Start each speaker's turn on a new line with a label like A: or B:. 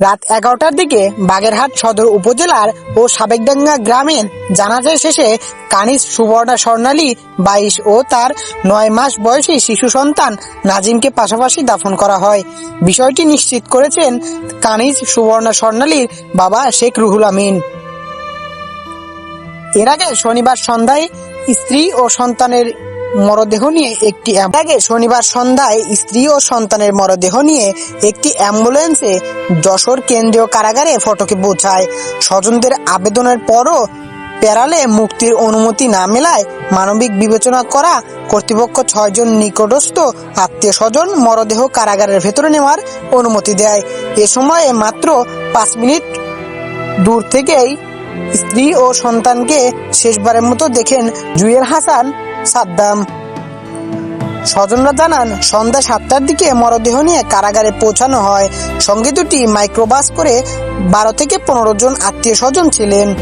A: রাত এগারোটার দিকে বাগেরহাট সদর উপজেলার ও সাবেকডাঙ্গা গ্রামের জানাজা শেষে কানিজ সুবর্ণা স্বর্ণালী বাইশ ও তার নয় মাস বয়সী শিশু সন্তান নাজিমকে পাশাপাশি দাফন করা হয়। বিষয়টি নিশ্চিত করেছেন কানিজ সুবর্ণা স্বর্ণালীর বাবা শেখ রুহুল আমিন। এর আগে শনিবার সন্ধ্যায় স্ত্রী ও সন্তানের মরদেহ নিয়ে একটি আগে শনিবার সন্ধ্যায় স্ত্রী ও সন্তানের মরদেহ নিয়ে একটি অ্যাম্বুলেন্সে যশোর কেন্দ্রীয় কারাগারে ফটকে পৌঁছায়। স্বজনদের আবেদনের পরও পেরালে মুক্তির অনুমতি না মেলায় মানবিক বিবেচনা করা কর্তৃপক্ষ ছয়জন নিকটস্থ আত্মীয় স্বজন মরদেহ কারাগারের ভেতরে নেওয়ার অনুমতি দেয়। এ সময়ে মাত্র পাঁচ মিনিট দূর থেকেই স্ত্রী ও সন্তানকে শেষবারের মতো দেখেন জুয়েল হাসান সাদ্দাম। স্বজনরা জানান, সন্ধ্যা সাতটার দিকে মরদেহ নিয়ে কারাগারে পৌঁছানো হয়। সঙ্গে দুটি মাইক্রোবাস করে বারো থেকে পনেরো জন আত্মীয় স্বজন ছিলেন।